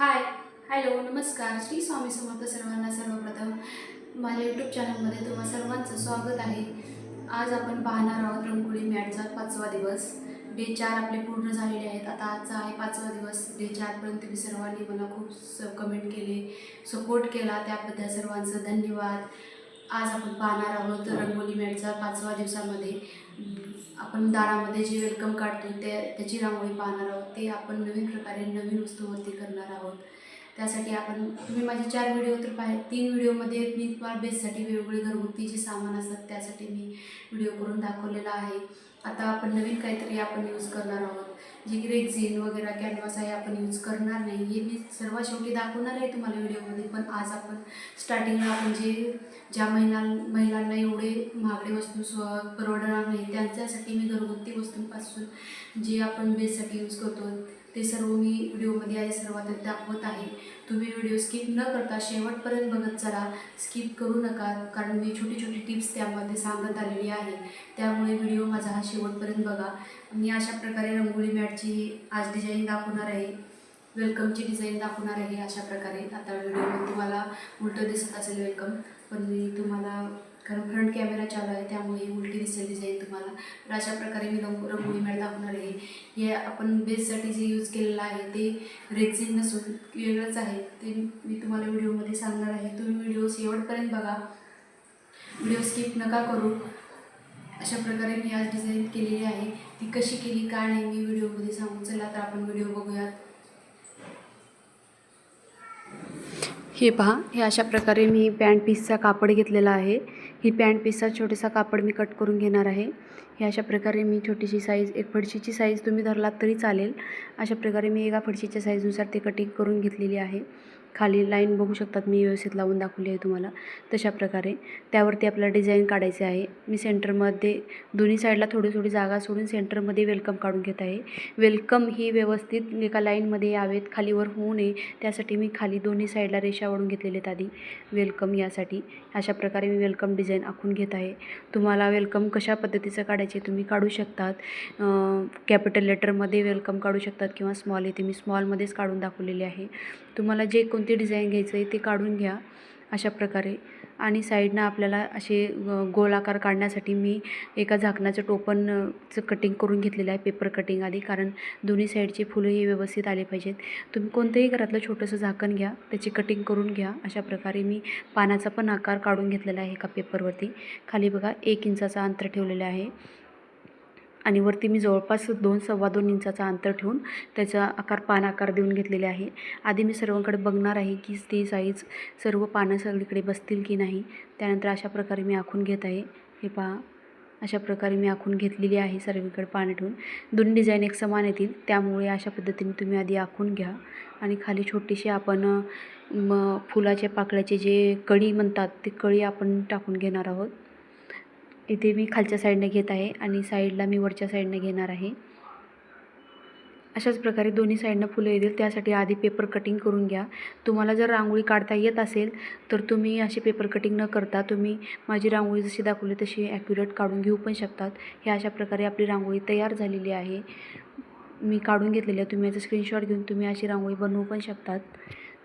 Hi hello नमस्कार. श्री स्वामी समर्थ सर्वांना सर्वप्रथम माझ्या यूट्यूब चॅनलमध्ये तुम्हा सर्वांचं स्वागत आहे. आज आपण पाहणार आहोत रंगोळी मॅटचा पाचवा दिवस. डे चार आपले पूर्ण झालेले आहेत. आता आजचा आहे पाचवा दिवस. डे चारपर्यंत तुम्ही सर्वांनी मला खूप स कमेंट केले सपोर्ट केला. त्याबद्दल सर्वांचं धन्यवाद. आज आपण पाहणार आहोत रंगोली मॅटचा पाचवा दिवसामध्ये. आपण दारामध्ये जे वेलकम काढतो ते त्याची रांगोळी पाहणार आहोत. ते आपण नवीन प्रकारे नवीन वस्तूवरती करणार आहोत. त्यासाठी आपण तुम्ही माझे चार व्हिडिओ तर पाहि तीन व्हिडिओमध्ये मी तुम्हाला बेससाठी वेगवेगळे घरगुती जे सामान असतात त्यासाठी मी व्हिडिओ करून दाखवलेला आहे. आता आपण नवीन काहीतरी आपण यूज करणार आहोत. जे की रेक्झिन वगैरे कॅनव्हास आहे आपण यूज करणार नाही. हे मी सर्वात शेवटी दाखवणार आहे तुम्हाला व्हिडिओमध्ये. पण आज आपण स्टार्टिंगला आपण जे ज्या महिला महिलांना एवढे महागडे वस्तू स्व परवडणार नाही त्यांच्यासाठी मी घरगुती वस्तूंपासून जे आपण बेससाठी यूज करतो ते सर्व मी व्हिडिओमध्ये आहे सर्वात दाखवत आहे. तुम्ही व्हिडिओ स्किप न करता शेवटपर्यंत बघत चला. स्किप करू नका कारण मी छोटी छोटी टिप्स त्यामध्ये सांगत आलेली आहे. त्यामुळे व्हिडिओ माझा हा शेवटपर्यंत बघा. मी अशा प्रकारे रंगोळी मॅटची आज डिझाईन दाखवणार आहे. वेलकमची डिझाईन दाखवणार आहे अशा प्रकारे. आता व्हिडिओमध्ये तुम्हाला उलटं दिसत असेल वेलकम पण मी तुम्हाला कारण फ्रंट कॅमेरा चालू आहे त्यामुळे ही दिसेल जाईल तुम्हाला. तर अशा प्रकारे मी रंग रंगोळी मॅट दाखवणार आहे. हे आपण बेससाठी जे यूज केलेलं आहे ते रेक्झिन नसून वेगळंच आहे. ते मी तुम्हाला व्हिडिओमध्ये सांगणार आहे. तुम्ही व्हिडिओ शेवटपर्यंत बघा. व्हिडिओ स्किप नका करू. अशा प्रकारे मी आज डिझाईन केलेली आहे. ती कशी केली काय नाही मी व्हिडिओमध्ये सांगू चला तर आपण व्हिडिओ बघूयात. हे पहा हे अशा प्रकारे मी पॅन्ट पीसचा कापड घेतलेला आहे. ही पॅन्ट पीसचा छोटेसा कापड मी कट करून घेणार आहे. हे अशा प्रकारे मी छोटीशी साईज एक फडशीची साईज तुम्ही धरलात तरी चालेल. अशा प्रकारे मी एका फडशीच्या साईजनुसार ते कटिंग करून घेतलेली आहे. खाली लाईन बघू शकतात. मी व्यवस्थित लावून दाखवली आहे तुम्हाला. तशा प्रकारे. त्यावरती आपल्याला डिझाईन काढायचे आहे. मी सेंटरमध्ये दोन्ही साईडला थोडी थोडी जागा सोडून सेंटरमध्ये वेलकम काढून घेत आहे. वेलकम ही व्यवस्थित एका लाईनमध्ये यावेत. खालीवर होऊ नये. त्यासाठी मी खाली दोन्ही साईडला रेषा वाढून घेतलेले आहेत आधी. वेलकम यासाठी. अशा प्रकारे मी वेलकम डिझाईन आखून घेत आहे. तुम्हाला वेलकम कशा पद्धतीचं काढायचे तुम्ही काढू शकतात. कॅपिटल लेटरमध्ये वेलकम काढू शकतात किंवा स्मॉल इथे मी स्मॉलमध्येच काढून दाखवलेले आहे. तुम्हाला जे कोणते डिझाईन घ्यायचं आहे ते काढून घ्या अशा प्रकारे. आणि साईडनं आपल्याला असे गोलाकार काढण्यासाठी मी एका झाकणाचं टोपणचं कटिंग करून घेतलेलं आहे पेपर कटिंग आधी कारण दोन्ही साईडचे फुलं हे व्यवस्थित आले पाहिजेत. तुम्ही कोणतंही घरातलं छोटंसं झाकण घ्या त्याची कटिंग करून घ्या अशा प्रकारे मी पानाचा पण आकार काढून घेतलेला आहे एका पेपरवरती खाली बघा एक इंचाचा अंतर ठेवलेलं आहे. आणि वरती मी जवळपास दोन सव्वा दोन इंचाचा अंतर ठेवून त्याचा आकार पान आकार देऊन घेतलेले आहे. आधी मी सर्वांकडे बघणार आहे की ती साईज सर्व पानं सगळीकडे बसतील की नाही. त्यानंतर अशा प्रकारे मी आखून घेत आहे. हे पहा. अशा प्रकारे मी आखून घेतलेली आहे सर्वीकडे पानं ठेवून. दोन्ही डिझाईन एक समान येतील. त्यामुळे अशा पद्धतीने तुम्ही आधी आखून घ्या. आणि खाली छोटीशी आपण म फुलाच्या पाकळ्याचे जे कळी म्हणतात ती कळी आपण टाकून घेणार आहोत. इथे मी खालच्या साईडने घेत आहे आणि साईडला मी वरच्या साईडने घेणार आहे. अशाच प्रकारे दोन्ही साईडनं फुलं येतील. त्यासाठी आधी पेपर कटिंग करून घ्या. तुम्हाला जर रांगोळी काढता येत असेल तर तुम्ही अशी पेपर कटिंग न करता तुम्ही माझी रांगोळी जशी दाखवली तशी ॲक्युरेट काढून घेऊ पण शकतात. हे अशा प्रकारे आपली रांगोळी तयार झालेली आहे. मी काढून घेतलेली आहे तुम्ही याचा स्क्रीनशॉट घेऊन तुम्ही अशी रांगोळी बनवू पण शकतात.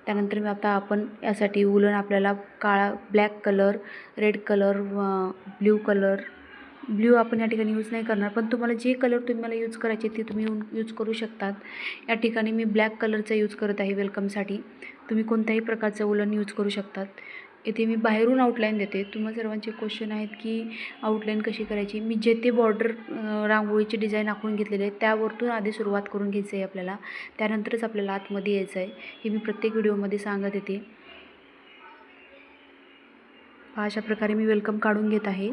त्यानंतर मी आता आपण यासाठी उलन आपल्याला काळा black colour red colour blue colour blue आपण या ठिकाणी यूज नाही करणार पण तुम्हाला जे कलर तुम्हाला यूज करायचे ते तुम्ही यूज करू शकतात. या ठिकाणी मी ब्लॅक कलरचा यूज करत आहे वेलकमसाठी तुम्ही कोणत्याही प्रकारचं उलन यूज करू शकतात. इथे मी बाहेरून आउटलाईन देते. तुम्हा सर्वांचे क्वेश्चन आहेत की आउटलाईन कशी करायची? मी जे ते बॉर्डर रांगोळीचे डिझाईन आखून घेतलेले आहे त्यावरतून आधी सुरुवात करून घ्यायचं आहे आपल्याला. त्यानंतरच आपल्याला आतमध्ये यायचं आहे हे मी प्रत्येक व्हिडिओमध्ये सांगत येते. अशा प्रकारे मी वेलकम काढून घेत आहे.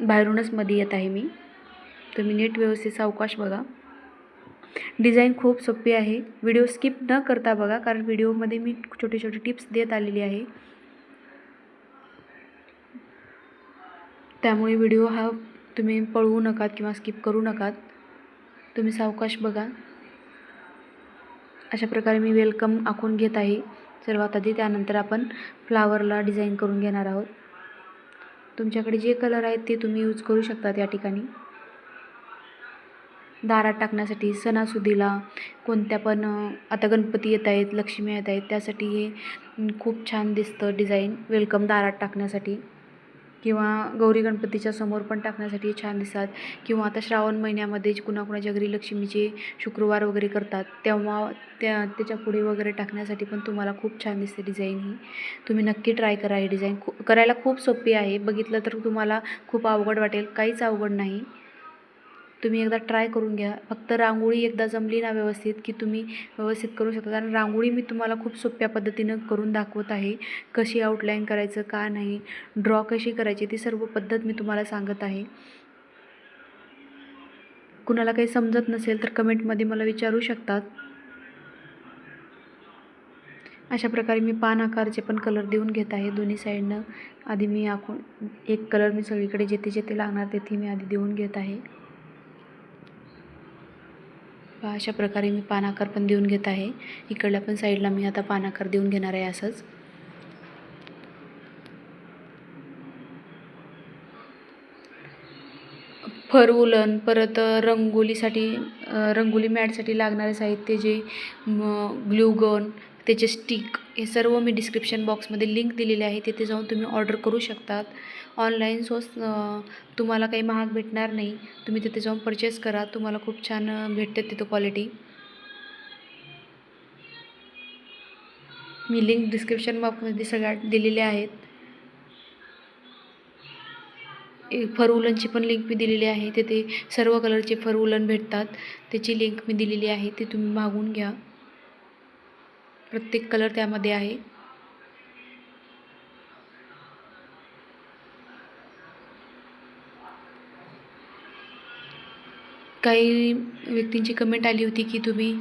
बाहेरूनच मध्ये येत आहे मी. तुम्ही नीट व्यवस्थित सावकाश बघा. डिझाईन खूप सोपी आहे. व्हिडिओ स्किप न करता बघा कारण व्हिडिओमध्ये मी छोटे छोटे टिप्स देत आलेली आहे. त्यामुळे व्हिडिओ हा तुम्ही पळवू नका किंवा स्किप करू नका तुम्ही सावकाश बघा. अशा प्रकारे मी वेलकम आखून घेत आहे. सर्वात आधी त्यानंतर आपण फ्लावरला डिझाईन करून घेणार आहोत. तुमच्याकडे जे कलर आहेत ते तुम्ही यूज करू शकतात या ठिकाणी. दारात टाकण्यासाठी सणासुदीला कोणत्या पण आता गणपती येत आहेत लक्ष्मी येत आहेत त्यासाठी हे खूप छान दिसतं डिझाईन. वेलकम दारात टाकण्यासाठी. किंवा गौरी गणपतीच्या समोर पण टाकण्यासाठी छान दिसतात. किंवा आता श्रावण महिन्यामध्ये कुणाकुणाच्या घरी लक्ष्मीचे शुक्रवार वगैरे करतात तेव्हा त्या त्याच्या पुढे वगैरे टाकण्यासाठी पण तुम्हाला खूप छान दिसते डिझाईन ही. तुम्ही नक्की ट्राय करा ही डिझाईन. खू करायला खूप सोपी आहे. बघितलं तर तुम्हाला खूप अवघड वाटेल. काहीच अवघड नाही. तुम्ही एकदा ट्राय करून घ्या. फक्त रांगोळी एकदा जमली ना व्यवस्थित की तुम्ही व्यवस्थित करू शकता. कारण रांगोळी मी तुम्हाला खूप सोप्या पद्धतीनं करून दाखवत आहे. कशी आउटलाईन करायचं का नाही ड्रॉ कशी करायची ती सर्व पद्धत मी तुम्हाला सांगत आहे. कुणाला काही समजत नसेल तर कमेंटमध्ये मला विचारू शकतात. अशा प्रकारे मी पान आकारचे पण कलर देऊन घेत आहे दोन्ही साईडनं आधी मी आखून एक कलर मी सगळीकडे जेथे जेथे लागणार तेथे मी आधी देऊन घेत आहे. पहा अशा प्रकारे मी पानाकार पण देऊन घेत आहे. इकडल्या पण साईडला मी आता पानाकार देऊन घेणार आहे असंच. फर उलन परत रंगोलीसाठी रंगोली मॅटसाठी लागणारे साहित्य जे ग्लूगन त्याचे स्टिक हे सर्व मी डिस्क्रिप्शन बॉक्समध्ये लिंक दिलेले आहे. तिथे जाऊन तुम्ही ऑर्डर करू शकतात. ऑनलाईन सोस तुम्हाला काही महाग भेटणार नाही. तुम्ही तिथे जाऊन परचेस करा. तुम्हाला खूप छान भेटते तिथं क्वालिटी मी लिंक डिस्क्रिप्शन बॉक्समध्ये सगळ्या दिलेल्या आहेत. फर उलनची पण लिंक मी दिलेली आहे. तिथे सर्व कलरचे फर उलन भेटतात. त्याची लिंक मी दिलेली आहे. ती तुम्ही मागून घ्या. प्रत्येक कलर त्यामध्ये आहे. काही व्यक्तींची कमेंट आली होती की तुम्ही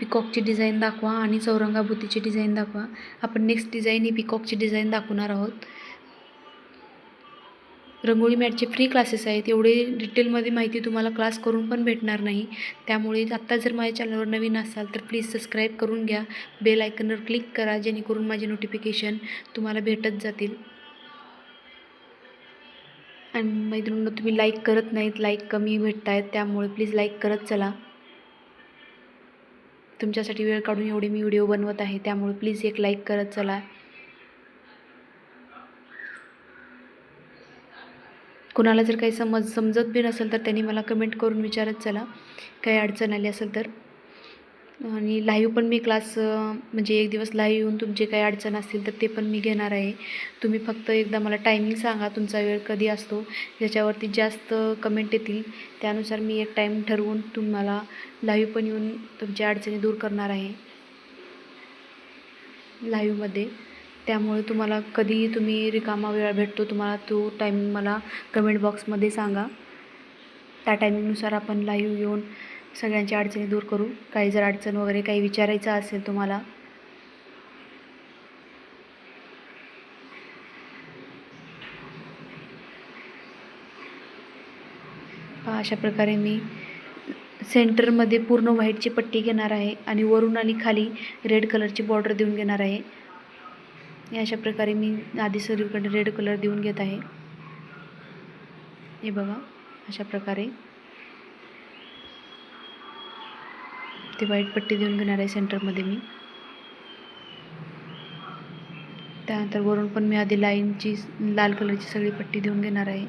पिकॉकची डिझाईन दाखवा आणि चौरंगाभूतीची डिझाईन दाखवा. आपण नेक्स्ट डिझाईन ही पिकॉकची डिझाईन दाखवणार आहोत. रंगोळी मॅटचे फ्री क्लासेस आहेत. एवढे डिटेलमध्ये माहिती तुम्हाला क्लास करून पण भेटणार नाही. त्यामुळे आत्ता जर माझ्या चॅनलवर नवीन असाल तर प्लीज सबस्क्राईब करून घ्या. बेल आयकनवर क्लिक करा जेणेकरून माझे नोटिफिकेशन तुम्हाला भेटत जातील. आणि मैत्रिणींनो तुम्ही लाईक करत नाहीत लाईक कमी भेटत आहेत त्यामुळे प्लीज लाईक करत चला. तुमच्यासाठी वेळ काढून एवढे मी व्हिडिओ बनवत आहे त्यामुळे प्लीज एक लाईक करत चला. कुणाला जर काही समज समजत बी नसेल तर त्यांनी मला कमेंट करून विचारत चला. काही अडचण आली असेल तर. आणि लाईव्ह पण मी क्लास म्हणजे एक दिवस लाईव्ह येऊन तुमचे काही अडचण असतील तर ते पण मी घेणार आहे. तुम्ही फक्त एकदा मला टायमिंग सांगा तुमचा वेळ कधी असतो ज्याच्यावरती जास्त कमेंट येतील. त्यानुसार मी एक टाईम ठरवून तुम्हाला लाईव्ह पण येऊन तुमच्या अडचणी दूर करणार आहे. लाईव्हमध्ये त्यामुळे तुम्हाला कधी तुम्ही रिकामा वेळ भेटतो तुम्हाला तो टायमिंग मला कमेंट बॉक्समध्ये सांगा. त्या टायमिंगनुसार आपण लाईव्ह येऊन सगळ्यांच्या अडचणी दूर करू. काही जर अडचण वगैरे काही विचारायचं असेल तुम्हाला. अशा प्रकारे मी सेंटरमध्ये पूर्ण व्हाईटची पट्टी घेणार आहे आणि वरून आणि खाली रेड कलरची बॉर्डर देऊन घेणार आहे. अशा प्रकारे मी आधी सर्वीकडे रेड कलर देऊन घेत आहे. हे बघा अशा प्रकारे. ते व्हाईट पट्टी देऊन घेणार आहे सेंटरमध्ये मी. त्यानंतर वरून पण मी आधी लाईनची लाल कलरची सगळी पट्टी देऊन घेणार आहे.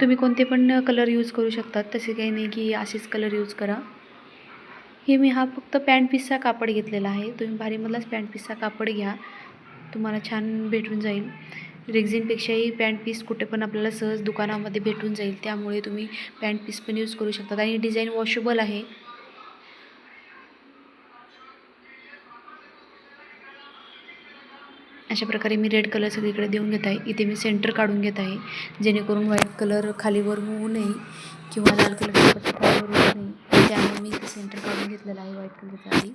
तुम्ही कोणते पण कलर यूज करू शकतात तसे काही नाही की असेच कलर यूज करा. हे मी हा फक्त पॅन्ट पीसचा कापड घेतलेला आहे. तुम्ही भारीमधलाच पॅन्ट पीसचा कापड घ्या. तुम्हाला छान भेटून जाईल. रेग्झिनपेक्षाही पॅन्ट पीस कुठे पण आपल्याला सहज दुकानामध्ये भेटून जाईल. त्यामुळे तुम्ही पॅन्ट पीस पण यूज करू शकतात. आणि डिझाईन वॉशेबल आहे. अशा प्रकारे मी रेड कलर सगळीकडे देऊन घेत आहे. इथे मी सेंटर काढून घेत आहे. जेणेकरून व्हाईट कलर खालीवर होऊ नये किंवा लाल कलर खालीवर होऊ नये. त्यामुळे मी सेंटर काढून घेतलेलं आहे. व्हाईट कलरचा आधी.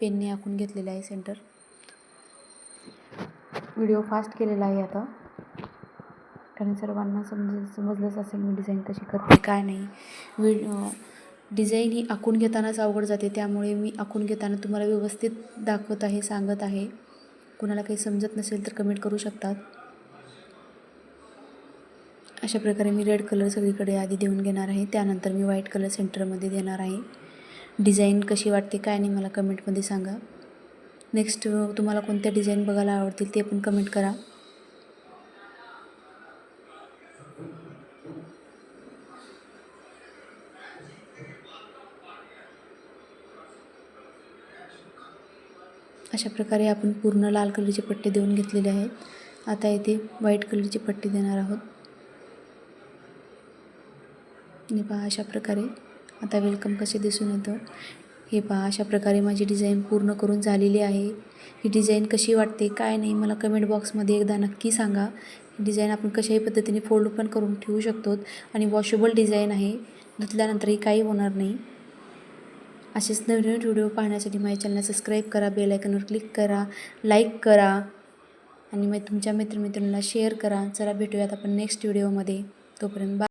पेनने आखून घेतलेलं आहे सेंटर. व्हिडिओ फास्ट केलेला आहे आता. कारण सर्वांना समज समजलंच असेल मी डिझाईन कशी करते काय नाही. विड डिझाईन ही आखून घेतानाच अवघड जाते. त्यामुळे मी आखून घेताना तुम्हाला व्यवस्थित दाखवत आहे सांगत आहे. कुणाला काही समजत नसेल तर कमेंट करू शकतात. अशा प्रकारे मी रेड कलर सगळीकडे आधी देऊन घेणार आहे. त्यानंतर मी व्हाईट कलर सेंटरमध्ये देणार आहे. डिझाईन कशी वाटते काय नाही मला कमेंटमध्ये सांगा. नेक्स्ट तुम्हाला कोणत्या डिझाईन बघायला आवडतील ते पण कमेंट करा. अशा प्रकारे आपण पूर्ण लाल कलरचे पट्टे देऊन घेतलेले आहेत. आता येथे व्हाईट कलरची पट्टी देणार आहोत. हे पहा अशा प्रकारे. आता वेलकम कसे दिसून येतं. हे पहा अशा प्रकारे माझी डिझाईन पूर्ण करून झालेली आहे. ही डिझाईन कशी वाटते काय नाही मला कमेंट बॉक्समध्ये एकदा नक्की सांगा. ही डिझाईन आपण कशाही पद्धतीने फोल्ड पण करून ठेवू शकतो आणि वॉशेबल डिझाईन आहे. धुतल्यानंतरही काही होणार नाही. असेच नवीन व्हिडिओ पाहण्यासाठी माझ्या चॅनलला सबस्क्राईब करा बेल आयकनवर क्लिक करा लाईक करा आणि मग तुमच्या मित्रमित्रांना शेअर करा. चला भेटूयात आपण नेक्स्ट व्हिडिओमध्ये तोपर्यंत बा